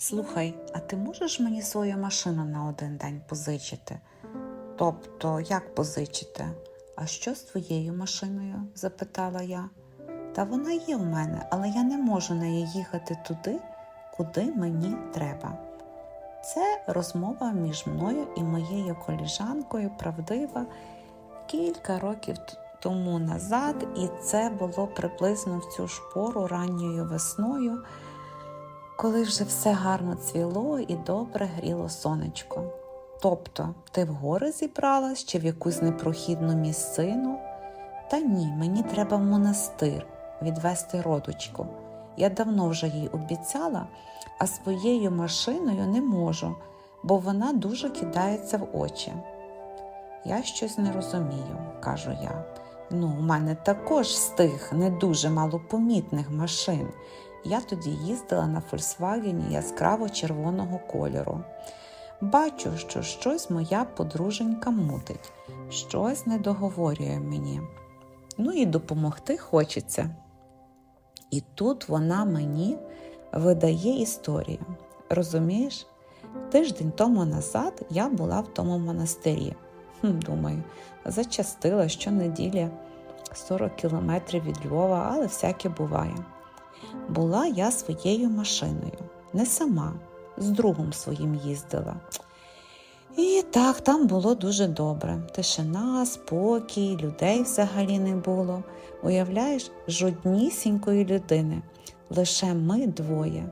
Слухай, а ти можеш мені свою машину на один день позичити? Тобто, як позичити? А що з твоєю машиною? запитала я. Та вона є в мене, але я не можу нею їхати туди, куди мені треба. Це розмова між мною і моєю коліжанкою правдива кілька років тому назад, і це було приблизно в цю ж пору ранньою весною, коли вже все гарно цвіло і добре гріло сонечко. Тобто, ти в гори зібралась чи в якусь непрохідну місцину? Та ні, мені треба в монастир відвести родочку. Я давно вже їй обіцяла, а своєю машиною не можу, бо вона дуже кидається в очі. Я щось не розумію, кажу я. Ну, у мене також з тих не дуже малопомітних машин. Я тоді їздила на Фольксвагені яскраво червоного кольору. Бачу, що щось моя подруженька мутить, щось не договорює мені. Ну і допомогти хочеться. І тут вона мені видає історію. Розумієш, тиждень тому назад я була в тому монастирі. Хм, Думаю, зачастила щонеділі 40 кілометрів від Львова, але всяке буває. Була я своєю машиною, не сама, з другом своїм їздила. І так, там було дуже добре. Тишина, спокій, людей взагалі не було. Уявляєш, жоднісінької людини, лише ми двоє.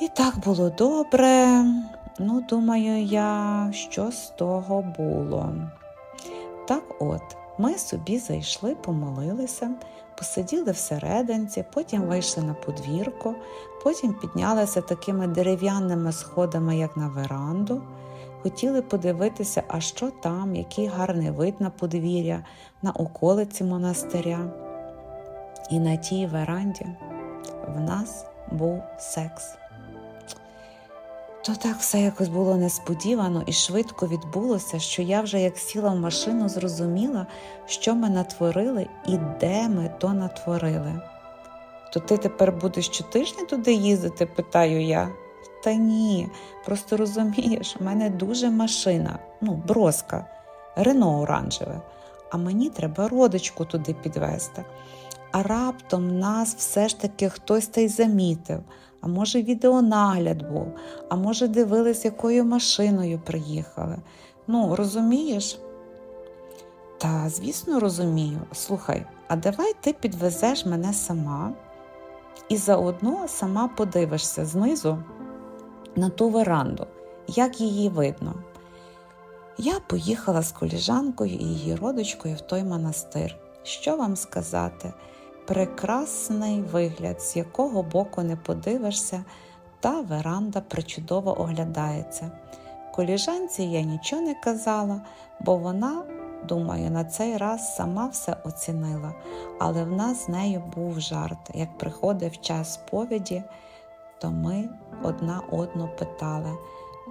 І так було добре. Ну, думаю я, що з того було. Так от, ми собі зайшли, помолилися, посиділи всерединці, потім вийшли на подвірку, потім піднялися такими дерев'яними сходами, як на веранду. Хотіли подивитися, а що там, який гарний вид на подвір'я, на околиці монастиря. І на тій веранді в нас був секс. То так все якось було несподівано і швидко відбулося, що я вже як сіла в машину, зрозуміла, що ми натворили і де ми то натворили. То ти тепер будеш щотижня туди їздити? питаю я. Та ні, просто розумієш, в мене дуже машина, ну, броска, Рено оранжеве, а мені треба родичку туди підвести. А раптом нас все ж таки хтось та й замітив, а може відеонагляд був, а може дивились, якою машиною приїхали. Ну, розумієш? Та, звісно, розумію. Слухай, а давай ти підвезеш мене сама і заодно сама подивишся знизу на ту веранду, як її видно. Я поїхала з коліжанкою і її родичкою в той монастир. Що вам сказати? Прекрасний вигляд, з якого боку не подивишся, та веранда причудово оглядається. Коліжанці я нічого не казала, бо вона, думаю, на цей раз сама все оцінила, але в нас з нею був жарт. Як приходив час сповіді, то ми одна одну питали: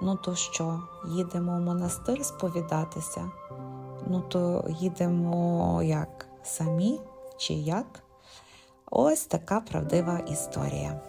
ну то що, їдемо в монастир сповідатися? Ну то їдемо як самі чи як? Ось така правдива історія.